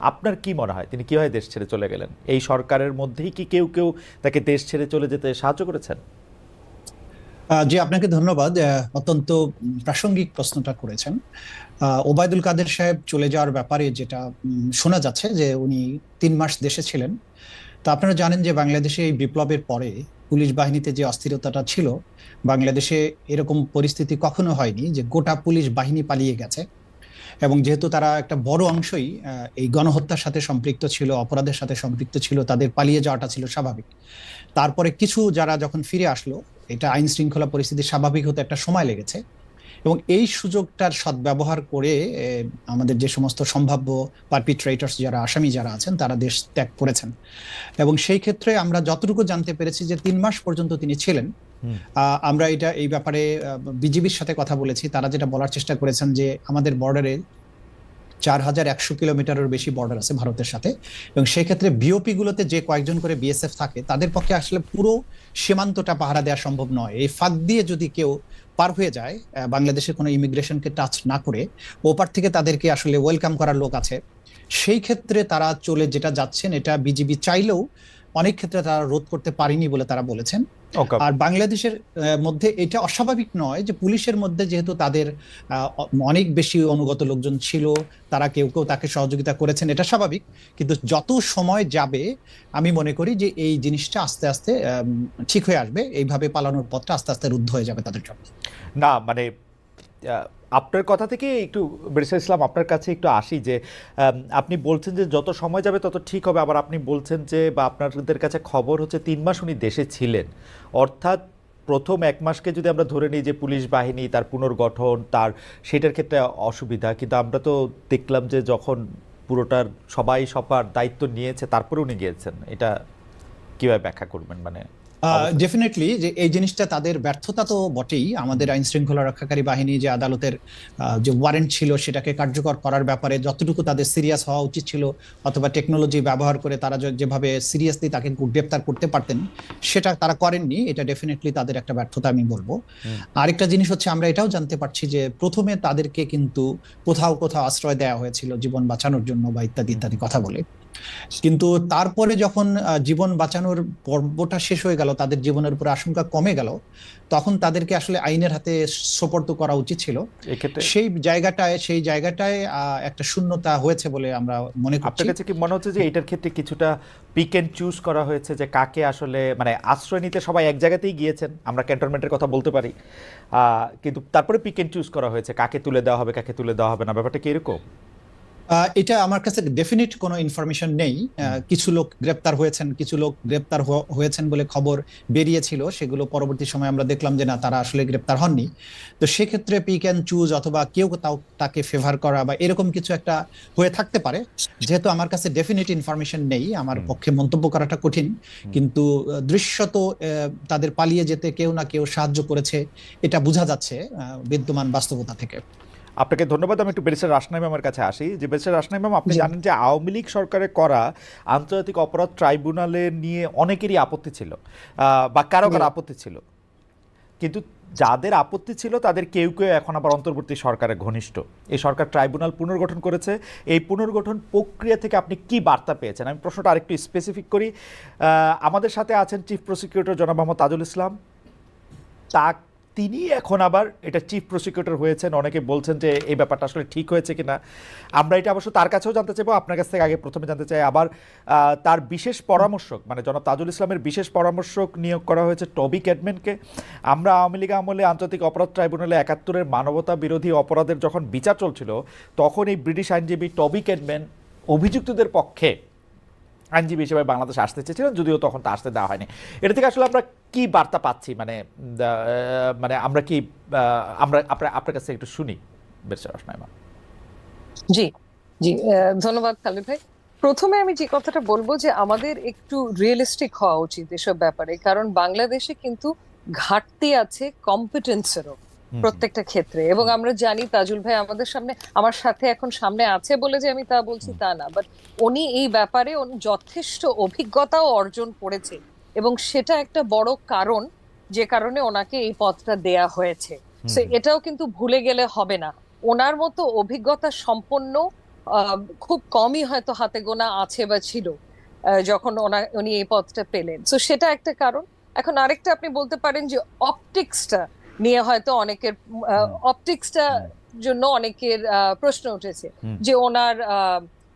আপনার কি মনে হয়? তিনি কীভাবে দেশ ছেড়ে চলে গেলেন? এই সরকারের মধ্যেই কি কেউ কেউ তাকে দেশ ছেড়ে চলে যেতে সাহায্য করেছেন? জি, আপনাকে ধন্যবাদ। অত্যন্ত প্রাসঙ্গিক প্রশ্নটা করেছেন। ওবায়দুল কাদের সাহেব চলে যাওয়ার ব্যাপারে যেটা শোনা যাচ্ছে যে উনি তিন মাস দেশে ছিলেন। তা আপনারা জানেন যে বাংলাদেশে এই বিপ্লবের পরে পুলিশ বাহিনীতে যে অস্থিরতাটা ছিল, বাংলাদেশে এরকম পরিস্থিতি কখনো হয়নি যে গোটা পুলিশ বাহিনী পালিয়ে গেছে। এবং যেহেতু তারা একটা বড় অংশই এই গণহত্যার সাথে সম্পৃক্ত ছিল, অপরাধের সাথে সম্পৃক্ত ছিল, তাদের পালিয়ে যাওয়াটা ছিল স্বাভাবিক। তারপরে কিছু যারা যখন ফিরে আসলো, এটা আইন শৃঙ্খলা পরিস্থিতি স্বাভাবিক হতে একটা সময় লেগেছে এবং এই সুযোগটার সদ্ব্যবহার করে আমাদের যে সমস্ত সম্ভাব্য পারপিট্রেটার্স যারা, আসামি যারা আছেন, তারা দেশ ত্যাগ করেছেন। এবং সেই ক্ষেত্রে আমরা যতটুকু জানতে পেরেছি যে তিন মাস পর্যন্ত তিনি ছিলেন। আমরা এটা এই ব্যাপারে বিজিবির সাথে কথা বলেছি। তারা যেটা বলার চেষ্টা করেছেন যে আমাদের বর্ডারে চার হাজার একশো কিলোমিটারের বেশি বর্ডার আছে ভারতের সাথে। এবং সেই ক্ষেত্রে বিওপি গুলোতে যে কয়েকজন করে বিএসএফ থাকে, তাদের পক্ষে আসলে পুরো সীমান্তটা পাহারা দেওয়া সম্ভব নয়। এই ফাঁক দিয়ে যদি কেউ পার হয়ে যায় বাংলাদেশের কোনো ইমিগ্রেশনকে টাচ না করে, ওপার থেকে তাদেরকে আসলে ওয়েলকাম করার লোক আছে। সেই ক্ষেত্রে তারা চলে যেটা যাচ্ছেন, এটা বিজিবি চাইলেও অনেক ক্ষেত্রে তারা রোধ করতে পারেনি বলে তারা বলেছেন। আর বাংলাদেশের মধ্যে এটা অস্বাভাবিক নয় যে পুলিশের মধ্যে যেহেতু তাদের অনেক বেশি অনুগত লোকজন ছিল তারা কেউ কেউ তাকে সহযোগিতা করেছেন এটা স্বাভাবিক। কিন্তু যত সময় যাবে আমি মনে করি যে এই জিনিসটা আস্তে আস্তে ঠিক হয়ে আসবে। এইভাবে পালানোর পথটা আস্তে আস্তে রুদ্ধ হয়ে যাবে তাদের জন্য। না মানে আপনার কথা থেকে একটু বেরিসা ইসলাম আপনার কাছে একটু আসি যে আপনি বলছেন যে যত সময় যাবে তত ঠিক হবে। আবার আপনি বলছেন যে বা আপনাদের কাছে খবর হচ্ছে তিন মাস উনি দেশে ছিলেন। অর্থাৎ প্রথম এক মাসকে যদি আমরা ধরে নিই যে পুলিশ বাহিনী, তার পুনর্গঠন, তার সেটার ক্ষেত্রে অসুবিধা। কিন্তু আমরা তো দেখলাম যে যখন পুরোটার সবাই সবার দায়িত্ব নিয়েছে, তারপরে উনি গিয়েছেন। এটা কীভাবে ব্যাখ্যা করবেন? মানে। ডেফিনেটলি যে এই জিনিসটা তাদের ব্যর্থতা তো বটেই। আমাদের আইন শৃঙ্খলা রক্ষাকারী বাহিনী যে আদালতের যে ওয়ারেন্ট ছিল সেটাকে কার্যকর করার ব্যাপারে যতটুকু তাদের সিরিয়াস হওয়া উচিত ছিল অথবা টেকনোলজি ব্যবহার করে তারা যেভাবে সিরিয়াসলি তাকে গ্রেপ্তার করতে পারতেন সেটা তারা করেননি। এটা ডেফিনেটলি তাদের একটা ব্যর্থতা আমি বলব। আরেকটা জিনিস হচ্ছে আমরা এটাও জানতে পারছি যে প্রথমে তাদেরকে কিন্তু কোথাও কোথাও আশ্রয় দেওয়া হয়েছিল জীবন বাঁচানোর জন্য বা ইত্যাদি ইত্যাদি কথা বলে। কিন্তু তারপরে যখন জীবন বাঁচানোর পর্বটা শেষ হয়ে গেল তাদের জীবনের উপর আশঙ্কা কমে গেল তখন তাদেরকে আসলে আইনের হাতে সোপর্দ করা উচিত ছিল। সেই জায়গাটায় সেই জায়গাটায় একটা শূন্যতা হয়েছে বলে আমরা মনে করছি। আপনার কাছে কি মনে হচ্ছে যে এটার ক্ষেত্রে কিছুটা পিক এন্ড চুজ করা হয়েছে যে কাকে আসলে মানে আশ্রয় নিতে সবাই এক জায়গাতেই গিয়েছেন? আমরা ক্যান্টনমেন্টের কথা বলতে পারি। কিন্তু তারপরে পিক এন্ড চুজ করা হয়েছে কাকে তুলে দেওয়া হবে কাকে তুলে দেওয়া হবে না? ব্যাপারটা কি এরকম? আহ, এটা আমার কাছে ডেফিনিট কোনো ইনফরমেশন নেই। কিছু লোক গ্রেপ্তার হয়েছেন কিছু লোক গ্রেপ্তার হয়েছেন বলে খবর বেরিয়েছিল। সেগুলো পরবর্তী সময় আমরা দেখলাম যে না তারা আসলে গ্রেপ্তার হননি। তো সেক্ষেত্রে পিক অ্যান্ড চুজ অথবা কেউ তাও তাকে ফেভার করা বা এরকম কিছু একটা হয়ে থাকতে পারে। যেহেতু আমার কাছে ডেফিনিট ইনফরমেশন নেই আমার পক্ষে মন্তব্য করাটা কঠিন। কিন্তু দৃশ্যত তাদের পালিয়ে যেতে কেউ না কেউ সাহায্য করেছে এটা বোঝা যাচ্ছে বিদ্যমান বাস্তবতা থেকে। আপনাকে ধন্যবাদ আমি একটু বেরিসার রাসনাই ম্যামের কাছে আসি। যে বেরিসার রাসনাই ম্যাম আপনি জানেন যে আওয়ামী লীগ সরকারের করা আন্তর্জাতিক অপরাধ ট্রাইব্যুনালে নিয়ে অনেকেরই আপত্তি ছিল বা কারও কারও আপত্তি ছিল। কিন্তু যাদের আপত্তি ছিল তাদের কেউ কেউ এখন আবার অন্তর্বর্তী সরকারের ঘনিষ্ঠ। এই সরকার ট্রাইব্যুনাল পুনর্গঠন করেছে। এই পুনর্গঠন প্রক্রিয়া থেকে আপনি কি বার্তা পেয়েছেন? আমি প্রশ্নটা আরেকটু স্পেসিফিক করি। আমাদের সাথে আছেন চিফ প্রসিকিউটর জনাব মোহাম্মদ তাজুল ইসলাম। তা তিনি এখন আবার এটা চিফ প্রসিকিউটর হয়েছেন। অনেকে বলছেন যে এই ব্যাপারটা আসলে ঠিক হয়েছে কিনা। আমরা এটা অবশ্য তার কাছেও জানতে চাইব। আপনার কাছ থেকে আগে প্রথমে জানতে চাই আবার তার বিশেষ পরামর্শক মানে জনাব তাজুল ইসলামের বিশেষ পরামর্শক নিয়োগ করা হয়েছে টবি ক্যাডম্যানকে আমরা আওয়ামী লীগ আমলে আন্তর্জাতিক অপরাধ ট্রাইব্যুনালে একাত্তরের মানবতা বিরোধী অপরাধের যখন বিচার চলছিল, তখন এই ব্রিটিশ আইনজীবী টবি ক্যাডম্যান অভিযুক্তদের পক্ষে আইনজীবী হিসেবে বাংলাদেশে আসতে চেয়েছিলেন, যদিও তখন তা আসতে দেওয়া হয়নি। এটা থেকে আসলে আমরা কি বার্তা পাচ্ছি? মানে মানে আমরা কি আমরা আপনার আপনার কাছে একটু শুনি বেরসা রসনাইমা জি জি ধন্যবাদ খালিদ ভাই। প্রথমে আমি যে কথাটা বলব যে আমাদের একটু রিয়েলিস্টিক হওয়া উচিত এসব ব্যাপারে, কারণ বাংলাদেশে কিন্তু ঘাটতি আছে কম্পিটেন্সেরও প্রত্যেকটা ক্ষেত্রে। এবং আমরা জানি তাজুল ভাই আমাদের সামনে আমার সাথে এখন সামনে আছে বলে যে আমি তা বলছি তা না। বাট উনি এই ব্যাপারে যথেষ্ট অভিজ্ঞতাও অর্জন করেছে। এবং সেটা একটা বড় কারণ যে কারণে ওনাকে এই পদটা দেয়া হয়েছে। এটাও কিন্তু ভুলে গেলে হবে না। ওনার মতো অভিজ্ঞতা সম্পন্ন আহ, খুব কমই হয়তো হাতে গোনা আছে বা ছিল যখন ওনা উনি এই পদটা পেলেন। তো সেটা একটা কারণ। এখন আরেকটা আপনি বলতে পারেন যে অপটিক্সটা নিয়ে হয়তো অনেকের অপটিক্সটা জন্য অনেকের প্রশ্ন উঠেছে যে ওনার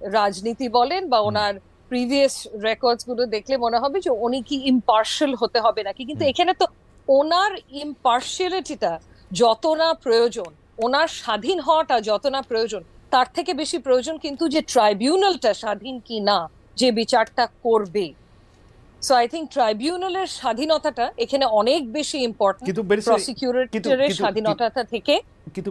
রাজনীতি বলেন বা ওনার প্রিভিয়াস রেকর্ডসগুলো দেখলে মনে হবে যে উনি কি ইম্পার্শিয়াল হতে হবে নাকি। কিন্তু এখানে তো ওনার ইম্পার্শিয়ালিটিটা যত না প্রয়োজন ওনার স্বাধীন হওয়াটা যত না প্রয়োজন তার থেকে বেশি প্রয়োজন কিন্তু যে ট্রাইব্যুনালটা স্বাধীন কি না যে বিচারটা করবে। সো আই থিঙ্ক ট্রাইব্যুনালের স্বাধীনতাটা এখানে অনেক বেশি ইম্পর্টেন্ট কিন্তু প্রসিকিউটরের স্বাধীনতাটা থেকে। কিন্তু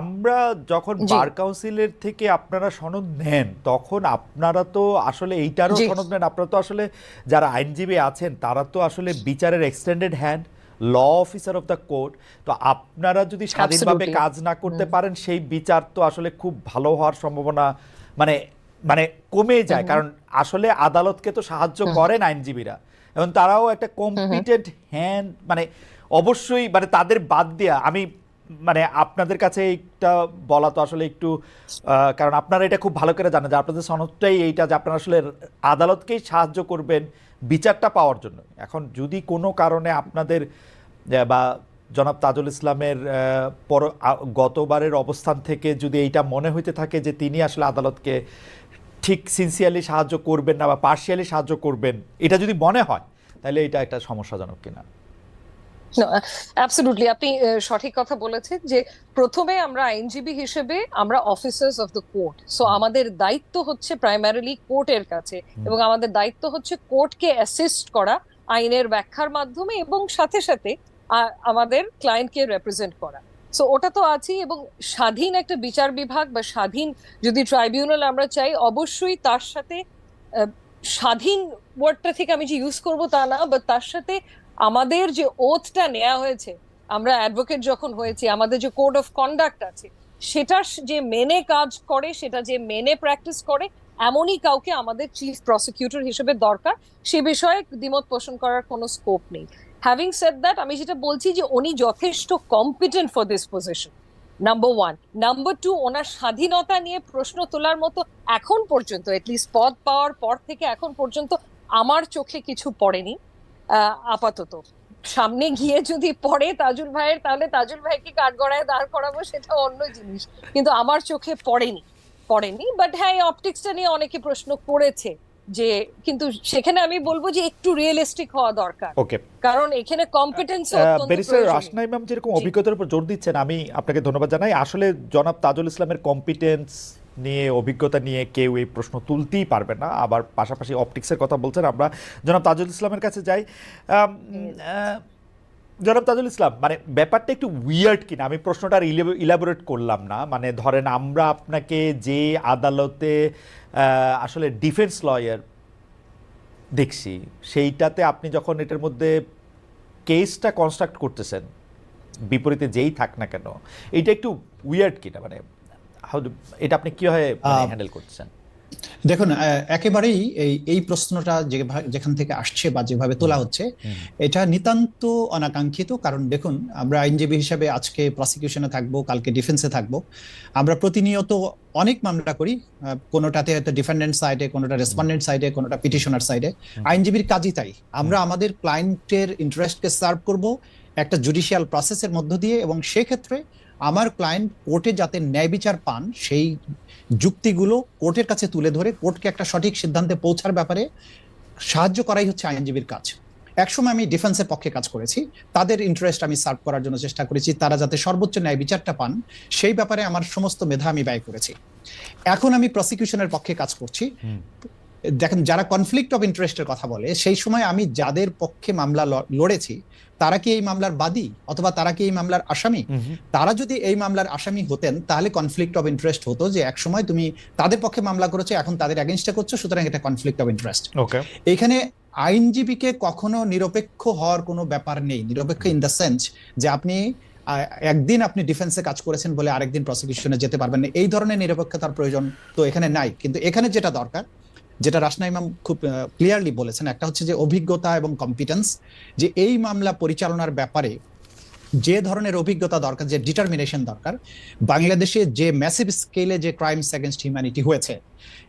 আমরা যখন বার কাউন্সিলের থেকে আপনারা সনদ নেন তখন আপনারা তো আসলে এইটারও সনদ নেন। আপনারা তো আসলে যারা আইনজীবী আছেন তারা তো আসলে বিচারের extended hand law officer of the court তো আপনারা যদি স্বাধীনভাবে কাজ না করতে পারেন সেই বিচার তো আসলে খুব ভালো হওয়ার সম্ভাবনা মানে মানে কমে যায় কারণ আসলে আদালতকে তো সাহায্য। করেন আইনজীবীরা। এবং তারাও একটা কম্পিটেন্ট হ্যান্ড মানে অবশ্যই মানে তাদের বাদ দেওয়া আমি মানে আপনাদের কাছে এইটা বলা তো আসলে একটু কারণ আপনারা এটা খুব ভালো করে জানেন যে আপনাদের সনদটাই এইটা যে আপনারা আসলে আদালতকেই সাহায্য করবেন বিচারটা পাওয়ার জন্য। এখন যদি কোনো কারণে আপনাদের বা জনাব তাজুল ইসলামের পর গতবারের অবস্থান থেকে যদি এইটা মনে হইতে থাকে যে তিনি আসলে আদালতকে ঠিক সিনসিয়ারলি সাহায্য করবেন না বা পার্শিয়ালি সাহায্য করবেন এটা যদি মনে হয় তাহলে এটা একটা সমস্যাজনক কিনা। অ্যাবসলিউটলি আপনি সঠিক কথা বলেছেন যে প্রথমে আমরা আইনজীবী হিসেবে আমরা officers of the court so আমাদের দায়িত্ব হচ্ছে প্রাইমারিলি কোর্টের কাছে এবং আমাদের দায়িত্ব হচ্ছে কোর্টকে অ্যাসিস্ট করা আইনের ব্যাখ্যার মাধ্যমে এবং সাথে সাথে আমাদের ক্লায়েন্টকে রেপ্রেজেন্ট করা। সো ওটা তো আছেই এবং স্বাধীন একটা বিচার বিভাগ বা স্বাধীন যদি ট্রাইব্যুনাল আমরা চাই, অবশ্যই তার সাথে স্বাধীন ওয়ার্ডটা থেকে আমি যে ইউজ করব তা না বাট তার সাথে আমাদের যে ওথটা নেওয়া হয়েছে, আমরা অ্যাডভোকেট যখন হয়েছি, আমাদের যে কোড অফ কন্ডাক্ট আছে সেটা যে মেনে কাজ করে, সেটা যে মেনে প্র্যাকটিস করে এমনই কাউকে আমাদের চিফ প্রসিকিউটর হিসেবে দরকার, সে বিষয়ে দ্বিমত পোষণ করার কোনো স্কোপ নেই। হ্যাভিং সেড দ্যাট আমি যেটা বলছি যে উনি যথেষ্ট competent for this position number one number two ওনার স্বাধীনতা নিয়ে প্রশ্ন তোলার মতো এখন পর্যন্ত এটলিস্ট পদ পাওয়ার পর থেকে এখন পর্যন্ত, আমার চোখে কিছু পড়েনি আপাতত। সামনে গিয়ে যদি পড়ে তাজুল ভাইয়ের, তাহলে তাজুল ভাইকে কাঠগড়ায় দাঁড় করাবো, সেটা অন্য জিনিস। কিন্তু আমার চোখে পড়েনি। পড়েনি বাট হ্যাঁ এই অপটিক্সটা নিয়ে অনেকে প্রশ্ন করেছে যে কিন্তু সেখানে আমি বলব যে একটু রিয়েলিস্টিক হওয়া দরকার। ওকে কারণ এখানে কম্পিটেন্স ব্যারিস্টার রাসনা ইমাম যেরকম অভিজ্ঞতার উপর জোর দিচ্ছেন আমি আপনাকে ধন্যবাদ জানাই। আসলে জনাব তাজুল ইসলামের কম্পিটেন্স নিয়ে অভিজ্ঞতা নিয়ে কেউ এই প্রশ্ন তুলতেই পারবে না। আবার পাশাপাশি অপটিক্সের কথা বলছেন আমরা জনাব তাজুল ইসলামের কাছে যাই। জনাব তাজুল ইসলাম মানে ব্যাপারটা একটু উইয়ার্ড কিনা? আমি প্রশ্নটা আর ইলাবোরেট করলাম না। মানে ধরেন আমরা আপনাকে যে আদালতে আসলে ডিফেন্স লয়ার দেখছি সেইটাতে আপনি যখন এটার মধ্যে কেসটা কনস্ট্রাক্ট করতেছেন বিপরীতে যেই থাক না কেন এটা একটু উইয়ার্ড কিনা? মানে এটা আপনি কীভাবে হ্যান্ডেল করছেন দেখুন একেবারেই এই এই প্রশ্নটা যে- যেখান থেকে আসছে বা যেভাবে তোলা হচ্ছে এটা নিতান্ত অনাকাঙ্ক্ষিত। কারণ দেখুন আমরা আইনজীবী হিসাবে আজকে প্রসিকিউশনে থাকব কালকে ডিফেন্সে থাকব। আমরা প্রতিনিয়ত অনেক মামলা করি কোনোটাতে হয়তো ডিফেন্ডেন্ট সাইডে কোনোটা রেসপন্ডেন্ট সাইডে কোনোটা পিটিশনার সাইডে আইনজীবীর কাজই তাই। আমরা আমাদের ক্লায়েন্টের ইন্টারেস্টকে সার্ভ করব একটা জুডিশিয়াল প্রসেসের মধ্য দিয়ে এবং সেক্ষেত্রে আমার ক্লায়েন্ট কোর্টে যাতে ন্যায় বিচার পান সেই যুক্তিগুলো কোর্টের কাছে তুলে ধরে, কোর্টকে একটা সঠিক সিদ্ধান্তে পৌঁছার ব্যাপারে সাহায্য করাই হচ্ছে আইনজীবীর কাজ। একসময় আমি ডিফেন্সের পক্ষে কাজ করেছি, তাদের ইন্টারেস্ট আমি সার্ভ করার জন্য চেষ্টা করেছি, তারা যাতে সর্বোচ্চ ন্যায় বিচারটা পান, সেই ব্যাপারে আমার সমস্ত মেধা আমি ব্যয় করেছি। এখন আমি প্রসিকিউশনের পক্ষে কাজ করছি। দেখেন যারা কনফ্লিক্ট অফ ইন্টারেস্টের কথা বলে সেই সময় আমি যাদের পক্ষে মামলা লড়েছি তারা কি এই মামলার বাদী? অথবা তারা কি এই মামলার আসামি? তারা যদি এই মামলার আসামি হতেন তাহলে কনফ্লিক্ট অফ ইন্টারেস্ট হতো যে এক সময় তুমি তাদের পক্ষে মামলা করেছ এখন তাদের এগেনস্টে করছ সুতরাং এটা কনফ্লিক্ট অফ ইন্টারেস্ট এখানে আইনজীবীকে কখনো নিরপেক্ষ হওয়ার কোনো ব্যাপার নেই। নিরপেক্ষ ইন দ্য সেন্স যে আপনি একদিন আপনি ডিফেন্সে কাজ করেছেন বলে আরেকদিন প্রসিকিউশনে যেতে পারবেন না। এই ধরনের নিরপেক্ষতার প্রয়োজন তো এখানে নাই। কিন্তু এখানে যেটা দরকার যেটা রাসনা ইমাম খুব ক্লিয়ারলি বলেছেন, একটা হচ্ছে যে অভিজ্ঞতা এবং কম্পিটেন্স যে এই মামলা পরিচালনার ব্যাপারে যে ধরনের অভিজ্ঞতা দরকার, যে ডিটারমিনেশন দরকার, বাংলাদেশে যে ম্যাসিভ স্কেলে যে ক্রাইমস অ্যাগেনস্ট হিউম্যানিটি হয়েছে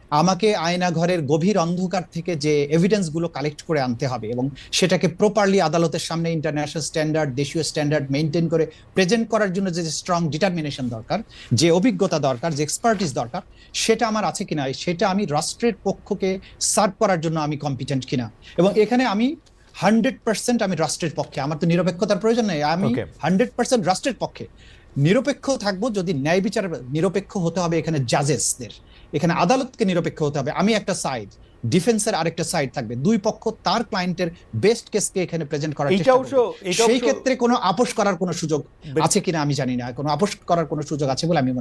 আমাকে আয়না ঘরের গভীর অন্ধকার থেকে যে এভিডেন্সগুলো কালেক্ট করে আনতে হবে এবং সেটাকে প্রপারলি আদালতের সামনে ইন্টারন্যাশনাল স্ট্যান্ডার্ড দেশীয় স্ট্যান্ডার্ড মেনটেন করে প্রেজেন্ট করার জন্য যে স্ট্রং ডিটারমিনেশন দরকার যে অভিজ্ঞতা দরকার যে এক্সপার্টিস দরকার সেটা আমার আছে কিনা সেটা আমি রাষ্ট্রের পক্ষকে সার্ভ করার জন্য আমি কম্পিটেন্ট কিনা। এবং এখানে আমি হান্ড্রেড পার্সেন্ট আমি রাষ্ট্রের পক্ষে আমার তো নিরপেক্ষতার প্রয়োজন নেই আমি. হান্ড্রেড পার্সেন্ট রাষ্ট্রের পক্ষে। নিরপেক্ষ থাকব যদি ন্যায় বিচার নিরপেক্ষ হতে হবে এখানে জাজেসদের এখানে আদালতকে নিরপেক্ষ হতে হবে। আমি একটা সাইড ডিফেন্সের আরেকটা সাইড থাকবে। দুই পক্ষ তার ক্লায়েন্টের বেস্ট কেসকে এখানে প্রেজেন্ট করার চেষ্টা করবে। সেই ক্ষেত্রে কোনো আপোষ করার কোনো সুযোগ আছে কিনা আমি জানি না। কোনো আপোষ করার কোনো সুযোগ আছে বলে আমি মনে